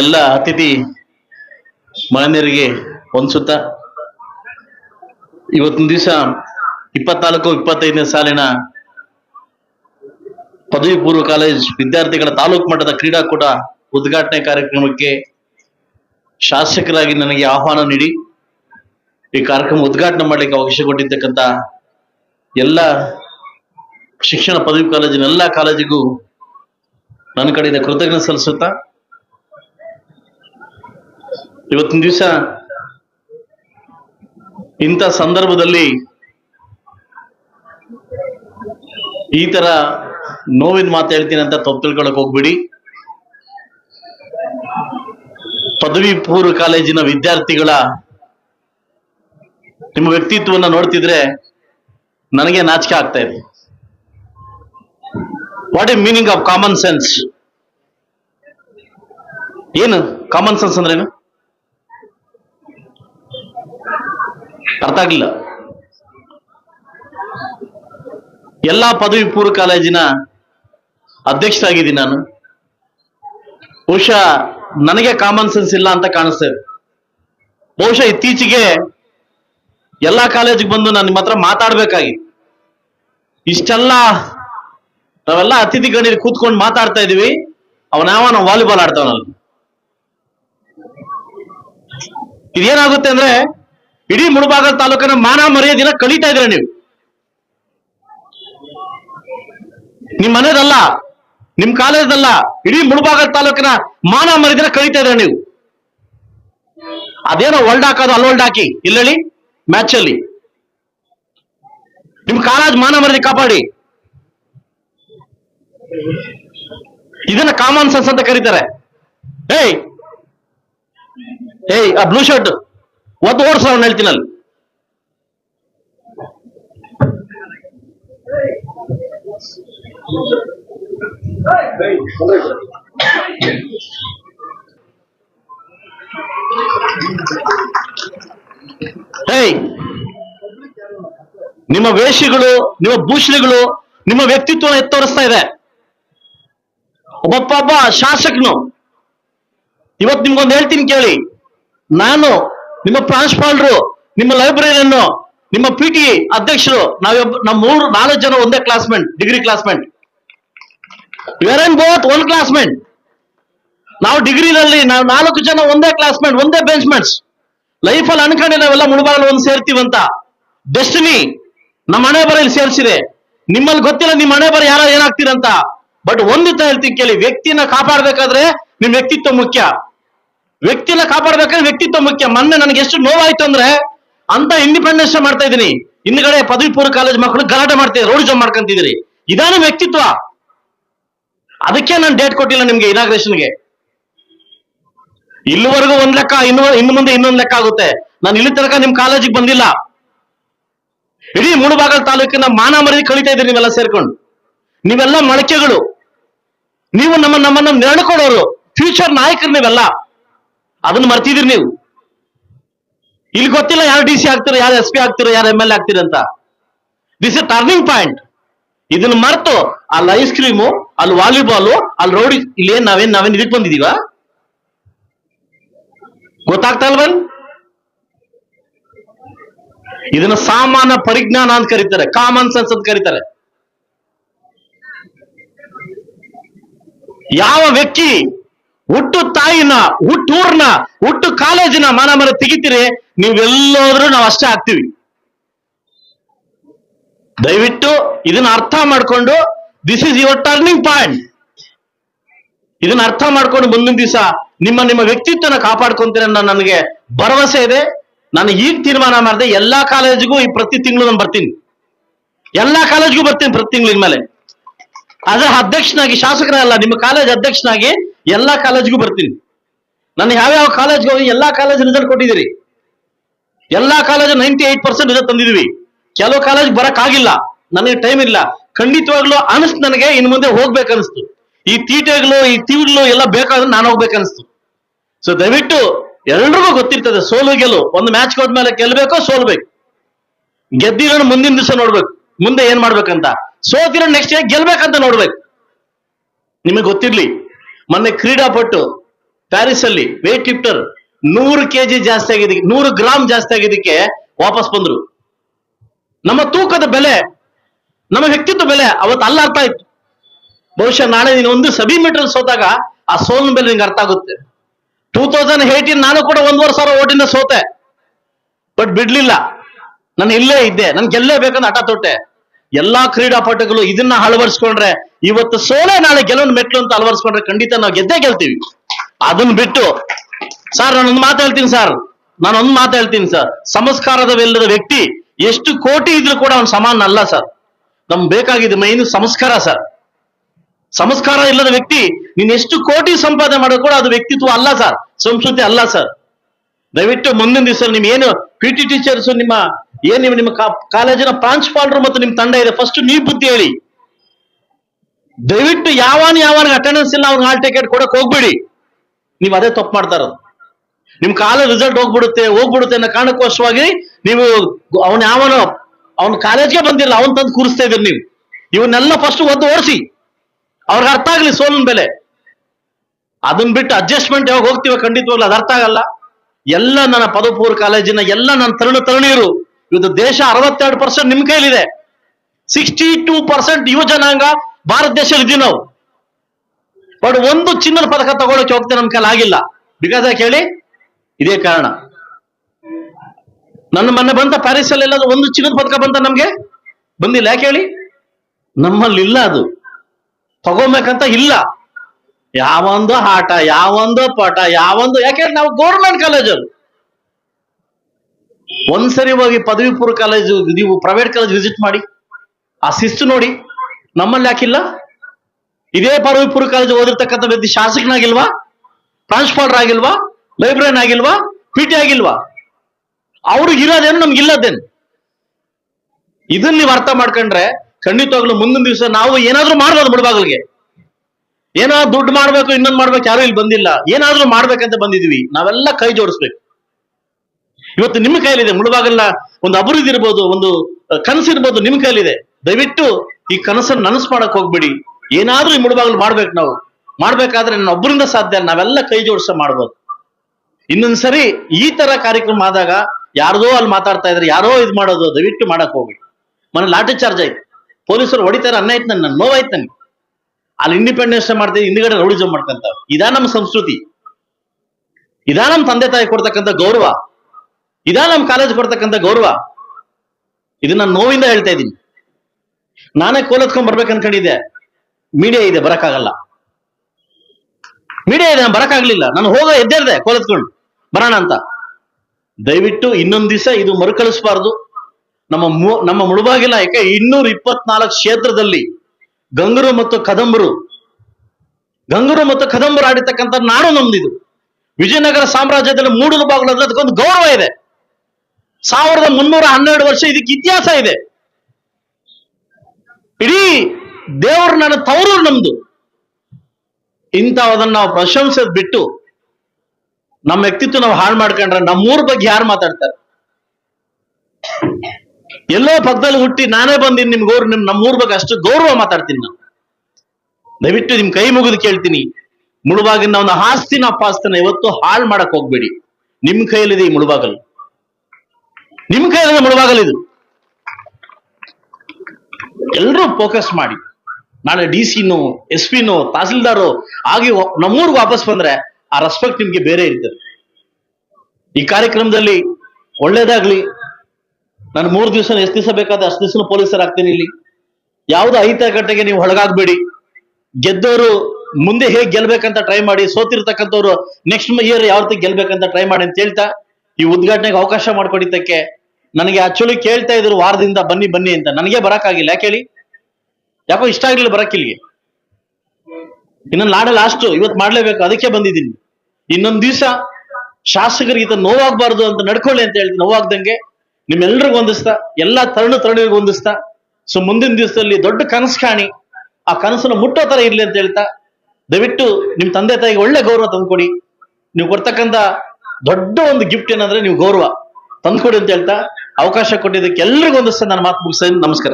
ಎಲ್ಲ ಅತಿಥಿ ಮಾನ್ಯರಿಗೆ ಒಂದ್ಸುತ್ತ ಇವತ್ತಿನ ದಿವಸ ಇಪ್ಪತ್ನಾಲ್ಕು, ಇಪ್ಪತ್ತೈದನೇ ಸಾಲಿನ ಪದವಿ ಪೂರ್ವ ಕಾಲೇಜ್ ವಿದ್ಯಾರ್ಥಿಗಳ ತಾಲೂಕು ಮಟ್ಟದ ಕ್ರೀಡಾಕೂಟ ಉದ್ಘಾಟನೆ ಕಾರ್ಯಕ್ರಮಕ್ಕೆ ಶಾಸಕರಾಗಿ ನನಗೆ ಆಹ್ವಾನ ನೀಡಿ. ಈ ಕಾರ್ಯಕ್ರಮ ಉದ್ಘಾಟನೆ ಮಾಡಲಿಕ್ಕೆ ಅವಕಾಶ ಕೊಟ್ಟಿರ್ತಕ್ಕಂಥ ಎಲ್ಲ ಶಿಕ್ಷಣ ಪದವಿ ಕಾಲೇಜಿನ ಎಲ್ಲ ಕಾಲೇಜಿಗೂ ನನ್ನ ಕಡೆಯಿಂದ ಕೃತಜ್ಞತೆ ಸಲ್ಲಿಸುತ್ತಾ ಇವತ್ತಿನ ದಿವಸ ಇಂಥ ಸಂದರ್ಭದಲ್ಲಿ ಈ ತರ ನೋವಿನ ಮಾತು ಹೇಳ್ತೀನಿ ಅಂತ ತಪ್ಪು ತಿಳ್ಕೊಳಕ್ ಹೋಗ್ಬಿಡಿ. ಪದವಿ ಪೂರ್ವ ಕಾಲೇಜಿನ ವಿದ್ಯಾರ್ಥಿಗಳ ನಿಮ್ಮ ವ್ಯಕ್ತಿತ್ವವನ್ನ ನೋಡ್ತಿದ್ರೆ ನನಗೆ ನಾಚಿಕೆ ಆಗ್ತಾ ಇದೆ. What is meaning of common sense ಏನು? ಕಾಮನ್ ಸೆನ್ಸ್ ಅಂದ್ರೇನು? ಅರ್ಥ ಆಗ್ಲಿಲ್ಲ? ಎಲ್ಲಾ ಪದವಿ ಪೂರ್ವ ಕಾಲೇಜಿನ ಅಧ್ಯಕ್ಷರಾಗಿದ್ದೀನಿ ನಾನು. ಬಹುಶಃ ನನಗೆ ಕಾಮನ್ ಸೆನ್ಸ್ ಇಲ್ಲ ಅಂತ ಕಾಣಿಸ್ತೇವೆ ಬಹುಶಃ ಇತ್ತೀಚೆಗೆ ಎಲ್ಲಾ ಕಾಲೇಜಿಗೆ ಬಂದು ನಾನು ನಿಮ್ಮ ಹತ್ರ ಮಾತಾಡ್ಬೇಕಾಗಿ. ಇಷ್ಟೆಲ್ಲ ನಾವೆಲ್ಲ ಅತಿಥಿ ಗಣ್ಯರು ಕೂತ್ಕೊಂಡು ಮಾತಾಡ್ತಾ ಇದೀವಿ ಅವನ ಯಾವ ವಾಲಿಬಾಲ್ ಆಡ್ತಾವನಲ್ಲಿ. ಇದೇನಾಗುತ್ತೆ ಅಂದ್ರೆ ಇಡೀ ಮುಳಬಾಗಲ್ ತಾಲೂಕಿನ ಮಾನ ಮರ್ಯಾದಿನ ಕಳೀತಾ ಇದ್ರೆ ನೀವು? ನಿಮ್ ಮನೆಯದಲ್ಲ ನಿಮ್ ಕಾಲೇಜದಲ್ಲ, ಇಡೀ ಮುಳಬಾಗಲ್ ತಾಲೂಕಿನ ಮಾನ ಮರ್ಯಾದಿನ ಕಳೀತಾ ಇದ್ರೆ ನೀವು? ಅದೇನೋ ವರ್ಲ್ಡ್ ಹಾಕೋದು ಅಲ್ಲಿ ವರ್ಲ್ಡ್ ಹಾಕಿ. ಇಲ್ಲಳಿ ಮ್ಯಾಚ್ ಅಲ್ಲಿ. ನಿಮ್ ಕಾಲೇಜ್ ಮಾನ ಮರ್ಯಾದೆ ಕಾಪಾಡಿ. ಇದನ್ನ ಕಾಮನ್ ಸೆನ್ಸ್ ಅಂತ ಕರೀತಾರೆ. ಏಯ್ ಏಯ್, ಆ ಬ್ಲೂ ಶರ್ಟ್ ಒದ್ದು ವರ್ಷ ಅವ್ನು ಹೇಳ್ತೀನಲ್ಲಿ. ನಿಮ್ಮ ವೇಷಗಳು, ನಿಮ್ಮ ಭೂಷಣಗಳು, ನಿಮ್ಮ ವ್ಯಕ್ತಿತ್ವ ಎತ್ತೋರಿಸ್ತಾ ಇದೆ. ಒಬ್ಬಪ್ಪ ಒಬ್ಬ ಶಾಸಕನು. ಇವತ್ತು ನಿಮ್ಗೊಂದು ಹೇಳ್ತೀನಿ ಕೇಳಿ. ನಾನು ನಿಮ್ಮ ಪ್ರಾಂಶುಪಾಲರು, ನಿಮ್ಮ ಲೈಬ್ರರಿಯನ್ನು, ನಿಮ್ಮ ಪಿ ಟಿ ಅಧ್ಯಕ್ಷರು ನಾವೊಬ್ಬ ನಮ್ಮ ಮೂರು ನಾಲ್ಕು ಜನ ಒಂದೇ classmate degree classmate were on both one classmate ನಾವು ಡಿಗ್ರಿನಲ್ಲಿ ನಾವು ನಾಲ್ಕು ಜನ ಒಂದೇ ಕ್ಲಾಸ್ಮೆಂಟ್ ಒಂದೇ ಬೆಂಚ್ಮೆಂಟ್ಸ್ ಲೈಫಲ್ಲಿ ಅನ್ಕೊಂಡೆ ನಾವೆಲ್ಲ ಮುಳುಬಾಗಲು ಒಂದು ಸೇರ್ತೀವಂತ ಡೆಸ್ಟಿನಿ ನಮ್ಮ ಹಣೆ ಬರ ಇಲ್ಲಿ ಸೇರಿಸಿದೆ. ನಿಮ್ಮಲ್ಲಿ ಗೊತ್ತಿಲ್ಲ ನಿಮ್ಮ ಹಣೆ ಬರ ಯಾರು ಏನಾಗ್ತೀರಂತ. ಬಟ್ ಒಂದು ಹೇಳ್ತೀನಿ ಕೇಳಿ, ವ್ಯಕ್ತಿನ ಕಾಪಾಡಬೇಕಾದ್ರೆ ನಿಮ್ ವ್ಯಕ್ತಿತ್ವ ಮುಖ್ಯ. ವ್ಯಕ್ತಿನ ಕಾಪಾಡ್ಬೇಕಾದ್ರೆ ವ್ಯಕ್ತಿತ್ವ ಮುಖ್ಯ. ಮೊನ್ನೆ ನನಗೆ ಎಷ್ಟು ನೋವಾಯ್ತು ಅಂದ್ರೆ ಅಂತ ಇಂಡಿಪೆಂಡೆನ್ಸ್ ಮಾಡ್ತಾ ಇದೀನಿ ಹಿಂದ್ಗಡೆ ಪದವಿ ಪೂರ್ವ ಕಾಲೇಜ್ ಮಕ್ಕಳು ಗಲಾಟೆ ಮಾಡ್ತೀವಿ ರೋಡ್ ಜಾಮ್ ಮಾಡ್ಕೊಂತಿದ್ರಿ ಇದಾನೇ ವ್ಯಕ್ತಿತ್ವ. ಅದಕ್ಕೆ ನಾನು ಡೇಟ್ ಕೊಟ್ಟಿಲ್ಲ ನಿಮ್ಗೆ ಇನಾಗ್ರೇಷನ್ಗೆ ಇಲ್ಲಿವರೆಗೂ ಒಂದ್ ಲೆಕ್ಕ, ಇನ್ನು ಇನ್ನು ಮುಂದೆ ಇನ್ನೊಂದ್ ಲೆಕ್ಕ ಆಗುತ್ತೆ. ನಾನು ಇಲ್ಲಿ ತನಕ ನಿಮ್ ಕಾಲೇಜಿಗೆ ಬಂದಿಲ್ಲ. ಇಡೀ ಮುಳುಬಾಗಲ್ ತಾಲೂಕಿನ ಮಾನ ಮರಿ ಕಳಿತಾ ಇದ್ದೀರಿ ನೀವೆಲ್ಲ ಸೇರ್ಕೊಂಡು. ನೀವೆಲ್ಲ ಮೊಳಕೆಗಳು ನೀವು ನಮ್ಮ ನಮ್ಮನ್ನ ನೆರಳ್ಕೊಡೋರು ಫ್ಯೂಚರ್ ನಾಯಕರು ನೀವೆಲ್ಲ. ಅದನ್ನ ಮರ್ತಿದಿರಿ ನೀವು. ಇಲ್ಲಿ ಗೊತ್ತಿಲ್ಲ ಯಾರು ಡಿ ಸಿ ಆಗ್ತೀರೋ, ಯಾರು ಎಸ್ ಪಿ ಆಗ್ತೀರೋ, ಯಾರು ಎಂ ಎಲ್ ಆಗ್ತೀರ ಅಂತ. ದಿಸ್ ಎ ಟರ್ನಿಂಗ್ ಪಾಯಿಂಟ್ ಇದನ್ನ ಮರ್ತು ಅಲ್ಲಿ ಐಸ್ ಕ್ರೀಮು ಅಲ್ಲಿ ವಾಲಿಬಾಲು ಅಲ್ಲಿ ರೋಡ್ ಇಲ್ಲಿ ಏನ್ ನಾವೇನ್ ನಾವೇನ್ ಇದಕ್ ಬಂದಿದೀವ? ಗೊತ್ತಾಗ್ತಾ ಅಲ್ವನ್ ಇದನ್ನ ಸಾಮಾನ್ಯ ಪರಿಜ್ಞಾನ ಅಂತ ಕರೀತಾರೆ ಕಾಮನ್ ಸೆನ್ಸ್ ಅಂತ ಕರೀತಾರೆ. ಯಾವ ವ್ಯಕ್ತಿ ಹುಟ್ಟು ತಾಯಿನ ಹುಟ್ಟೂರ್ನ ಹುಟ್ಟು ಕಾಲೇಜಿನ ಮಾನ ಮರ ತೆಗಿತೀರಿ, ನೀವೆಲ್ಲೋದ್ರೂ ನಾವು ಅಷ್ಟೇ ಆಗ್ತೀವಿ. ದಯವಿಟ್ಟು ಇದನ್ನ ಅರ್ಥ ಮಾಡ್ಕೊಂಡು this is your turning point ಇದನ್ನ ಅರ್ಥ ಮಾಡ್ಕೊಂಡು ಮುಂದಿನ ದಿವಸ ನಿಮ್ಮ ನಿಮ್ಮ ವ್ಯಕ್ತಿತ್ವನ ಕಾಪಾಡ್ಕೊಂತೀರ ನನಗೆ ಭರವಸೆ ಇದೆ. ನಾನು ಈಗ ತೀರ್ಮಾನ ಮಾಡಿದೆ, ಎಲ್ಲಾ ಕಾಲೇಜಿಗೂ ಈ ಪ್ರತಿ ತಿಂಗಳು ನಾನು ಬರ್ತೀನಿ. ಎಲ್ಲಾ ಕಾಲೇಜ್ಗೂ ಬರ್ತೀನಿ ಪ್ರತಿ ತಿಂಗಳಿನ ಮೇಲೆ ಅದರ ಅಧ್ಯಕ್ಷನಾಗಿ, ಶಾಸಕರಲ್ಲ, ನಿಮ್ಮ ಕಾಲೇಜ್ ಅಧ್ಯಕ್ಷನಾಗಿ ಎಲ್ಲಾ ಕಾಲೇಜ್ಗೂ ಬರ್ತೀನಿ. ನಾನು ಯಾವ್ಯಾವ ಕಾಲೇಜ್ಗೆ ಹೋಗಿ ಎಲ್ಲಾ ಕಾಲೇಜ್ ರಿಸಲ್ಟ್ ಕೊಟ್ಟಿದ್ದೀರಿ? ಎಲ್ಲಾ college ninety eight percent result ತಂದಿದೀವಿ ಕೆಲವು ಕಾಲೇಜ್ ಬರಕ್ ಆಗಿಲ್ಲ ನನಗೆ ಟೈಮ್ ಇಲ್ಲ. ಖಂಡಿತವಾಗ್ಲೂ ಅನಿಸ್ತು ನನಗೆ ಇನ್ನು ಮುಂದೆ ಹೋಗ್ಬೇಕನ್ನಿಸ್ತು ಈ ತೀಟೆಗಳು ಈ ತೀವ್ಗಳು ಎಲ್ಲ ಬೇಕಾದ್ರೆ ನಾನು ಹೋಗ್ಬೇಕನ್ನಿಸ್ತು ಸೊ ದಯವಿಟ್ಟು ಎಲ್ರಿಗೂ ಗೊತ್ತಿರ್ತದೆ, ಸೋಲು ಗೆಲು ಒಂದು ಮ್ಯಾಚ್ ಹೋದ್ಮೇಲೆ ಗೆಲ್ಲಬೇಕು ಸೋಲ್ಬೇಕು? ಗೆದ್ದಿರೋ ಮುಂದಿನ ದಿವಸ ನೋಡ್ಬೇಕು. ಮುಂದೆ ಏನ್ ಮಾಡ್ಬೇಕಂತ? ಸೋತಿರೋ ನೆಕ್ಸ್ಟ್ ಗೆಲ್ಬೇಕಂತ ನೋಡ್ಬೇಕು. ನಿಮಗೆ ಗೊತ್ತಿರ್ಲಿ. ಮೊನ್ನೆ ಕ್ರೀಡಾಪಟು ಪ್ಯಾರಿಸ್ ಅಲ್ಲಿ ವೇಟ್ ಲಿಫ್ಟರ್ ನೂರು ಕೆಜಿ ಜಾಸ್ತಿ ಆಗಿದ್ದಕ್ಕೆ, ನೂರು ಗ್ರಾಮ್ ಜಾಸ್ತಿ ಆಗಿದ್ದಕ್ಕೆ ವಾಪಸ್ ಬಂದ್ರು. ನಮ್ಮ ತೂಕದ ಬೆಲೆ, ನಮ್ಮ ವ್ಯಕ್ತಿತ್ವ ಬೆಲೆ ಅವತ್ತು ಅಲ್ಲ ಅರ್ಥ ಆಯ್ತು. ಬಹುಶಃ ನಾಳೆ ನೀನು ಒಂದು ಸಬಿ ಮೀಟರ್ ಸೋತಾಗ ಆ ಸೋಲ್ನ ಬೆಲೆ ನಿಂಗೆ ಅರ್ಥ ಆಗುತ್ತೆ. ಟೂ ತೌಸಂಡ್ ಏಯ್ಟೀನ್ ನಾನು ಕೂಡ ಒಂದೂವರೆ ಸಾವಿರ ಓಟಿಂದ ಸೋತೆ. ಬಟ್ ಬಿಡ್ಲಿಲ್ಲ. ನಾನು ಇಲ್ಲೇ ಇದ್ದೆ. ನನ್ ಗೆಲ್ಲೇಬೇಕಂತ ಹಠ ತೊಟ್ಟೆ. ಎಲ್ಲಾ ಕ್ರೀಡಾಪಟುಗಳು ಇದನ್ನ ಅಳವಡಿಸ್ಕೊಂಡ್ರೆ ಇವತ್ತು ಸೋಲೆ ನಾಳೆ ಗೆಲುವಿನ ಮೆಟ್ಲು ಅಂತ ಅಳವಡಿಸ್ಕೊಂಡ್ರೆ ಖಂಡಿತ ನಾವು ಗೆದ್ದೇ ಗೆಲ್ತೀವಿ. ಅದನ್ನ ಬಿಟ್ಟು, ಸರ್ ನಾನೊಂದು ಮಾತು ಹೇಳ್ತೀನಿ ಸರ್. ನಾನೊಂದು ಮಾತು ಹೇಳ್ತೀನಿ ಸರ್. ಸಂಸ್ಕಾರದವಿಲ್ಲದ ವ್ಯಕ್ತಿ ಎಷ್ಟು ಕೋಟಿ ಇದ್ರು ಕೂಡ ಅವ್ನು ಸಮಾನ ಅಲ್ಲ ಸರ್. ನಮ್ಗೆ ಬೇಕಾಗಿದ್ದು ಮೈನ್ ಸಂಸ್ಕಾರ ಸರ್. ಸಂಸ್ಕಾರ ಇಲ್ಲದ ವ್ಯಕ್ತಿ, ನೀನ್ ಎಷ್ಟು ಕೋಟಿ ಸಂಪಾದನೆ ಮಾಡೋದು ಕೂಡ ಅದು ವ್ಯಕ್ತಿತ್ವ ಅಲ್ಲ ಸರ್. ಸಂಸ್ಕೃತಿ ಅಲ್ಲ ಸರ್. ದಯವಿಟ್ಟು ಮುಂದಿನ ದಿವಸ ನಿಮ್ ಏನು ಪಿ ಟಿ ಟೀಚರ್ಸ್ ನಿಮ್ಮ ಏನ್ ನೀವು ನಿಮ್ಮ ಕಾಲೇಜಿನ ಪ್ರಾಂಶುಪಾಲರು ಮತ್ತು ನಿಮ್ ತಂಡ ಇದೆ? ಫಸ್ಟ್ ನೀವು ಬುದ್ಧಿ ಹೇಳಿ. ದಯವಿಟ್ಟು ಯಾವನ್ ಯಾವನ್ ಅಟೆಂಡೆನ್ಸ್ ಇಲ್ಲ ಅವ್ನ ಹಾಲ್ ಟಿಕೆಟ್ ಕೊಡಕ್ ಹೋಗ್ಬೇಡಿ. ನೀವು ಅದೇ ತಪ್ಪು ಮಾಡ್ತಾರ ನಿಮ್ ಕಾಲೇಜ್ ರಿಸಲ್ಟ್ ಹೋಗ್ಬಿಡುತ್ತೆ ಹೋಗ್ಬಿಡುತ್ತೆ ಅನ್ನೋ ಕಾರಣಕ್ಕೋಸ್ಕರವಾಗಿ ನೀವು ಅವನ್ ಯಾವನು, ಅವ್ನ ಕಾಲೇಜ್ಗೆ ಬಂದಿಲ್ಲ ಅವನ್ ತಂದು ಕೂರಿಸ್ತಾ ಇದ್ದೀರಿ ನೀವು. ಇವನ್ನೆಲ್ಲ ಫಸ್ಟ್ ಒದ್ದು ಓಡಿಸಿ. ಅವ್ರಿಗೆ ಅರ್ಥ ಆಗ್ಲಿ ಸೋಲಿನ ಬೆಲೆ. ಅದನ್ನ ಬಿಟ್ಟು ಅಡ್ಜಸ್ಟ್ಮೆಂಟ್ ಯಾವಾಗ ಹೋಗ್ತೀವ ಖಂಡಿತವಾಗ್ಲೂ ಅದು ಅರ್ಥ ಆಗಲ್ಲ. ಎಲ್ಲ ನನ್ನ ಪದಪೂರ್ವ ಕಾಲೇಜಿನ ಎಲ್ಲ ನನ್ನ ತರುಣ ತರುಣಿಯರು ಇವತ್ತು ದೇಶ ಅರವತ್ತೆರಡು ಪರ್ಸೆಂಟ್ ನಿಮ್ ಕೈಲಿದೆ. ಸಿಕ್ಸ್ಟಿ ಟೂ ಪರ್ಸೆಂಟ್ ಯುವ ಜನಾಂಗ ಭಾರತ ದೇಶದಲ್ಲಿ ಇದೀವಿ ನಾವು. ಬಟ್ ಒಂದು ಚಿನ್ನದ ಪದಕ ತಗೊಳಕ್ಕೆ ಹೋಗ್ತೇನೆ ನಮ್ ಕೈಲಿ ಆಗಿಲ್ಲ. ಬಿಕಾಸ್ ಯಾಕೆ ಹೇಳಿ? ಇದೇ ಕಾರಣ. ನನ್ನ ಮೊನ್ನೆ ಬಂತ ಪ್ಯಾರಿಸ್ ಅಲ್ಲಿ ಎಲ್ಲಾದ್ರೂ ಒಂದು ಚಿನ್ನದ ಪದಕ ಬಂತ ನಮ್ಗೆ? ಬಂದಿಲ್ಲ. ಯಾಕೆ ಹೇಳಿ? ನಮ್ಮಲ್ಲಿ ಇಲ್ಲ ಅದು. ತಗೋಬೇಕಂತ ಇಲ್ಲ. ಯಾವೊಂದು ಆಟ ಯಾವೊಂದು ಪಾಠ, ಯಾವೊಂದು ಯಾಕೆ ನಾವು ಗೌರ್ಮೆಂಟ್ ಕಾಲೇಜಲ್ಲಿ ಒಂದ್ಸರಿ ಹೋಗಿ ಪದವಿ ಪೂರ್ವ ಕಾಲೇಜು ನೀವು ಪ್ರೈವೇಟ್ ಕಾಲೇಜ್ ವಿಸಿಟ್ ಮಾಡಿ, ಆ ಶಿಸ್ತು ನೋಡಿ, ನಮ್ಮಲ್ಲಿ ಯಾಕಿಲ್ಲ? ಇದೇ ಪದವಿ ಪೂರ್ವ ಕಾಲೇಜ್ ಓದಿರ್ತಕ್ಕಂಥ ವ್ಯಕ್ತಿ ಶಾಸಕನಾಗಿಲ್ವಾ? ಪ್ರಾಂಶುಪಾಲರಾಗಿಲ್ವಾ ಲೈಬ್ರರಿಯನ್ ಆಗಿಲ್ವಾ? ಪಿ ಟಿ ಆಗಿಲ್ವಾ? ಅವ್ರಿಗೆ ಇರೋದೇನು, ನಮ್ಗೆ ಇಲ್ಲದೇನು ಇದನ್ನ ನೀವು ಅರ್ಥ ಮಾಡ್ಕೊಂಡ್ರೆ, ಖಂಡಿತವಾಗ್ಲು ಮುಂದಿನ ದಿವಸ ನಾವು ಏನಾದ್ರೂ ಮಾಡ್ಬೋದು ಬಿಡಬಾಗ್ಲಿಗೆ ಏನೋ ದುಡ್ಡು ಮಾಡ್ಬೇಕು, ಇನ್ನೊಂದು ಮಾಡ್ಬೇಕು, ಯಾರು ಇಲ್ಲಿ ಬಂದಿಲ್ಲ. ಏನಾದ್ರೂ ಮಾಡ್ಬೇಕಂತ ಬಂದಿದೀವಿ ನಾವೆಲ್ಲ ಕೈ ಜೋಡಿಸ್ಬೇಕು. ಇವತ್ತು ನಿಮ್ಮ ಕೈಲಿದೆ ಮುಳುವಾಗಲ್ಲ ಒಂದು ಅಭಿವೃದ್ಧಿ ಇರ್ಬೋದು, ಒಂದು ಕನಸು ಇರ್ಬೋದು ನಿಮ್ಮ ಕೈಲಿದೆ ದಯವಿಟ್ಟು ಈ ಕನಸನ್ನು ನನಸು ಮಾಡಕ್ ಹೋಗ್ಬೇಡಿ. ಏನಾದ್ರೂ ಈ ಮುಳುವಾಗಲು ಮಾಡ್ಬೇಕು ನಾವು. ಮಾಡ್ಬೇಕಾದ್ರೆ ನನ್ನ ಒಬ್ಬರಿಂದ ಸಾಧ್ಯ, ನಾವೆಲ್ಲ ಕೈ ಜೋಡಿಸ ಮಾಡ್ಬೋದು. ಇನ್ನೊಂದ್ ಸರಿ ಈ ತರ ಕಾರ್ಯಕ್ರಮ ಆದಾಗ ಯಾರ್ದೋ ಅಲ್ಲಿ ಮಾತಾಡ್ತಾ ಇದ್ರೆ, ಯಾರೋ ಇದು ಮಾಡೋದು, ದಯವಿಟ್ಟು ಮಾಡಕ್ ಹೋಗ್ಬೇಡಿ. ಮನೆ ಲಾಠಿ ಚಾರ್ಜ್ ಆಯ್ತು. ಪೊಲೀಸರು ಹೊಡಿತಾರೆ ಅನ್ನ ಆಯ್ತು ನನ್ನ ನೋವಾಯ್ತು ನನಗೆ. ಅಲ್ಲಿ ಇಂಡಿಪೆಂಡೆನ್ಸ್ ಮಾಡ್ತೀವಿ, ಹಿಂದ್ಗಡೆ ರೌಡಿಸಮ್ ಮಾಡ್ಕಂತ ಇದಾ ನಮ್ಮ ಸಂಸ್ಕೃತಿ. ಇದಾ ನಮ್ಮ ತಂದೆ ತಾಯಿ ಕೊಡ್ತಕ್ಕಂಥ ಗೌರವ. ಇದಾ ನಮ್ಮ ಕಾಲೇಜ್ ಕೊಡ್ತಕ್ಕಂಥ ಗೌರವ. ಇದನ್ನ ನೋವಿಂದ ಹೇಳ್ತಾ ಇದ್ದೀನಿ. ನಾನೇ ಕೋಲತ್ಕೊಂಡ್ ಬರ್ಬೇಕು ಅನ್ಕೊಂಡಿದ್ದೆ. ಮೀಡಿಯಾ ಇದೆ, ಬರಕ್ಕಾಗಲ್ಲ. ಮೀಡಿಯಾ ಇದೆ ನಾನು ಬರಕ್ಕಾಗ್ಲಿಲ್ಲ. ನಾನು ಹೋಗೋ ಎದ್ದೇಳ್ದೆ ಕೋಲತ್ಕೊಂಡು ಬರೋಣ ಅಂತ. ದಯವಿಟ್ಟು ಇನ್ನೊಂದ್ ದಿವಸ ಇದು ಮರುಕಳಿಸಬಾರ್ದು. ನಮ್ಮ ನಮ್ಮ ಮುಳುಬಾಗಿಲ ಯಾಕೆ ಇನ್ನೂರ ಇಪ್ಪತ್ನಾಲ್ಕು ಕ್ಷೇತ್ರದಲ್ಲಿ ಗಂಗರು ಮತ್ತು ಕದಂಬರು, ಗಂಗರು ಮತ್ತು ಕದಂಬರು ಆಡಿರ್ತಕ್ಕಂಥ ನಾಡು ನಮ್ದಿದು. ವಿಜಯನಗರ ಸಾಮ್ರಾಜ್ಯದಲ್ಲಿ ಮೂಡಲು ಬಾಗಿಲು ಅದಕ್ಕೊಂದು ಗೌರವ ಇದೆ. ಸಾವಿರದ ಮುನ್ನೂರ ಹನ್ನೆರಡು ವರ್ಷ ಇದಕ್ಕೆ ಇತಿಹಾಸ ಇದೆ. ಇಡೀ ದೇವರು ನನ್ನ ತವರು ನಮ್ದು. ಇಂಥವದನ್ನ ನಾವು ಪ್ರಶಂಸದ್ ಬಿಟ್ಟು ನಮ್ಮ ವ್ಯಕ್ತಿತ್ವ ನಾವು ಹಾಳು ಮಾಡ್ಕೊಂಡ್ರೆ ನಮ್ಮೂರ್ ಬಗ್ಗೆ ಯಾರು ಮಾತಾಡ್ತಾರೆ? ಎಲ್ಲೋ ಪಕ್ಕದಲ್ಲಿ ಹುಟ್ಟಿ ನಾನೇ ಬಂದಿನಿ ನಿಮ್ಗೆ ಗೌರವ ನಿಮ್ ನಮ್ಮೂರ್ ಬಗ್ಗೆ ಅಷ್ಟು ಗೌರವ ಮಾತಾಡ್ತೀನಿ ನಾನು. ದಯವಿಟ್ಟು ನಿಮ್ ಕೈ ಮುಗಿದು ಕೇಳ್ತೀನಿ. ಮುಳುಬಾಗಿನ ಒಂದು ಆಸ್ತಿನ ಅಪ್ಪಾಸ್ತಿನ ಇವತ್ತು ಹಾಳು ಮಾಡಕ್ ಹೋಗ್ಬೇಡಿ. ನಿಮ್ ಕೈಯಲ್ಲಿದೆ ಈ ಮುಳುಬಾಗಲು. ನಿಮ್ ಕೈಯಲ್ಲಿ ಮುಳುಬಾಗಲು ಇದು ಎಲ್ಲರೂ ಫೋಕಸ್ ಮಾಡಿ. ನಾಳೆ ಡಿ ಸಿನೋ ಎಸ್ ಪಿನೋ ತಹಸೀಲ್ದಾರು ಆಗಿ ನಮ್ಮೂರ್ಗೆ ವಾಪಸ್ ಬಂದ್ರೆ ಆ ರೆಸ್ಪೆಕ್ಟ್ ನಿಮ್ಗೆ ಬೇರೆ ಇರ್ತದೆ. ಈ ಕಾರ್ಯಕ್ರಮದಲ್ಲಿ ಒಳ್ಳೇದಾಗ್ಲಿ. ನಾನು ಮೂರು ದಿವಸ ಎಷ್ಟು ದಿವಸ ಬೇಕಾದ ಅಷ್ಟು ದಿವಸ ಪೊಲೀಸರು ಆಗ್ತೀನಿ ಇಲ್ಲಿ. ಯಾವ್ದು ಐತ ಗಂಟೆಗೆ ನೀವು ಒಳಗಾಗ್ಬೇಡಿ. ಗೆದ್ದವರು ಮುಂದೆ ಹೇಗೆ ಗೆಲ್ಬೇಕಂತ ಟ್ರೈ ಮಾಡಿ, ಸೋತಿರ್ತಕ್ಕಂಥವ್ರು ನೆಕ್ಸ್ಟ್ ಇಯರ್ ಯಾವ ರೀತಿ ಗೆಲ್ಬೇಕಂತ ಟ್ರೈ ಮಾಡಿ ಅಂತ ಹೇಳ್ತಾ ಈ ಉದ್ಘಾಟನೆಗೆ ಅವಕಾಶ ಮಾಡ್ಕೊಡಿದ್ದಕ್ಕೆ ನನಗೆ ಆಕ್ಚುಲಿ ಕೇಳ್ತಾ ಇದ್ರು ವಾರದಿಂದ ಬನ್ನಿ ಬನ್ನಿ ಅಂತ. ನನಗೆ ಬರಕ್ಕಾಗಿಲ್ಲ. ಯಾಕೆ ಹೇಳಿ? ಯಾಕೋ ಇಷ್ಟ ಆಗ್ಲಿಲ್ಲ ಬರಕ್ಕಿಲ್ಲಿಗೆ. ಇನ್ನೊಂದು ನಾಳೆ ಲಾಸ್ಟ್ ಇವತ್ತು ಮಾಡ್ಲೇಬೇಕು. ಅದಕ್ಕೆ ಬಂದಿದ್ದೀನಿ. ಇನ್ನೊಂದ್ ದಿವಸ ಶಾಸಕರಿಗೆ ಈತ ನೋವಾಗಬಾರ್ದು ಅಂತ ನಡ್ಕೊಳ್ಳಿ ಅಂತ ಹೇಳಿ ನೋವಾಗ್ದಂಗೆ ನಿಮ್ಮೆಲ್ರಿಗೂ ಹೊಂದಿಸ್ತಾ ಎಲ್ಲಾ ತರುಣ ತರುಣಿಗೂ ಹೊಂದಿಸ್ತಾ ಸೊ ಮುಂದಿನ ದಿವಸದಲ್ಲಿ ದೊಡ್ಡ ಕನಸು ಕಾಣಿ. ಆ ಕನಸನ್ನು ಮುಟ್ಟೋ ತರ ಇರ್ಲಿ ಅಂತ ಹೇಳ್ತಾ, ದಯವಿಟ್ಟು ನಿಮ್ ತಂದೆ ತಾಯಿಗೆ ಒಳ್ಳೆ ಗೌರವ ತಂದ್ಕೊಡಿ. ನೀವು ಕೊಡ್ತಕ್ಕಂತ ದೊಡ್ಡ ಒಂದು ಗಿಫ್ಟ್ ಏನಂದ್ರೆ ನೀವು ಗೌರವ ತಂದ್ಕೊಡಿ ಅಂತ ಹೇಳ್ತಾ ಅವಕಾಶ ಕೊಟ್ಟಿದ್ದಕ್ಕೆ ಎಲ್ರಿಗೂ ಹೊಂದಿಸ್ತಾ ನನ್ನ ಮಾತು ಮುಗಿಸ್ತಾ ನಮಸ್ಕಾರ.